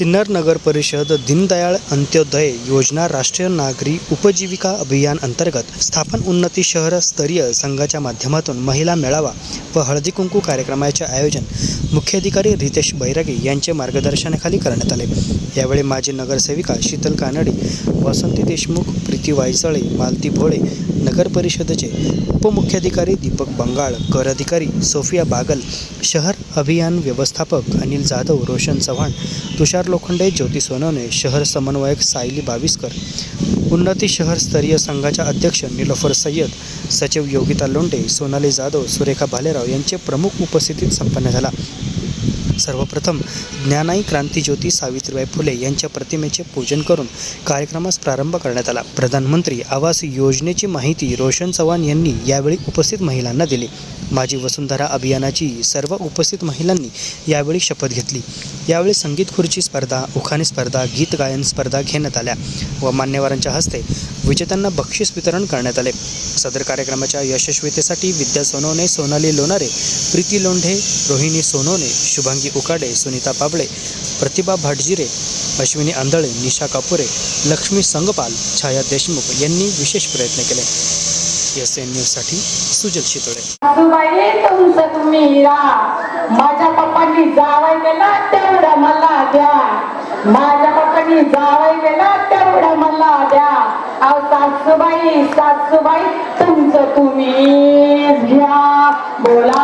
सिन्नर नगर परिषद दीनदयाळ अंत्योदय योजना राष्ट्रीय नागरी उपजीविका अभियान अंतर्गत स्थापन उन्नती शहर स्तरीय संघाच्या माध्यमातून महिला मेळावा व हळदी कुंकू कार्यक्रमाचे आयोजन मुख्याधिकारी रितेश बैरागी यांच्या मार्गदर्शनाखाली करण्यात आले. यावेळी माजी नगरसेविका शीतल कानडी वसंती देशमुख प्रीती वायसळे मालती भोळे नगर परिषदेचे उपमुख्याधिकारी दीपक बंगाळ कर अधिकारी सोफिया बागल शहर अभियान व्यवस्थापक अनिल जाधव रोशन चव्हाण तुषार लोखंडे ज्योती सोनवणे शहर समन्वयक सायली बाविस्कर उन्नती शहरस्तरीय संघाच्या अध्यक्ष निलोफर सय्यद सचिव योगिता लोंडे सोनाली जाधव सुरेखा भालेराव यांचे प्रमुख उपस्थितीत संपन्न झाला. सर्वप्रथम ज्ञानाई क्रांतीज्योती सावित्रीबाई फुले यांच्या प्रतिमेचे पूजन करून कार्यक्रमास प्रारंभ करण्यात आला. प्रधानमंत्री आवास योजनेची माहिती रोशन चव्हाण यांनी यावेळी उपस्थित महिलांना दिली. माझी वसुंधरा अभियानाची सर्व उपस्थित महिलांनी यावेळी शपथ घेतली. यावेळी संगीत खुर्ची स्पर्धा उखाणी स्पर्धा गीत गायन स्पर्धा घेण्यात आल्या व मान्यवरांच्या हस्ते विजेत्यांना बक्षीस वितरण करण्यात आले. सदर कार्यक्रमाच्या यशस्वीतेसाठी विद्या सोनवणे सोनाली लोणारे प्रीती लोंढे रोहिणी सोनवणे शुभांगी उकाडे सुनीता पाबळे प्रतिभा भाटजिरे अश्विनी आंधळे निशा कापुरे लक्ष्मी संगपाल छाया देशमुख यांनी विशेष प्रयत्न केले. एस एन न्यूजसाठी सुजल शितोळे. तुमचं तुम्ही माझ्या पप्पांनी जावाय गेला तेवढा मला द्या. माझ्या पप्पांनी जावाय गेला तेवढा मला द्या. अहो सासूबाई सासूबाई तुमचं तुम्हीच घ्या. बोला.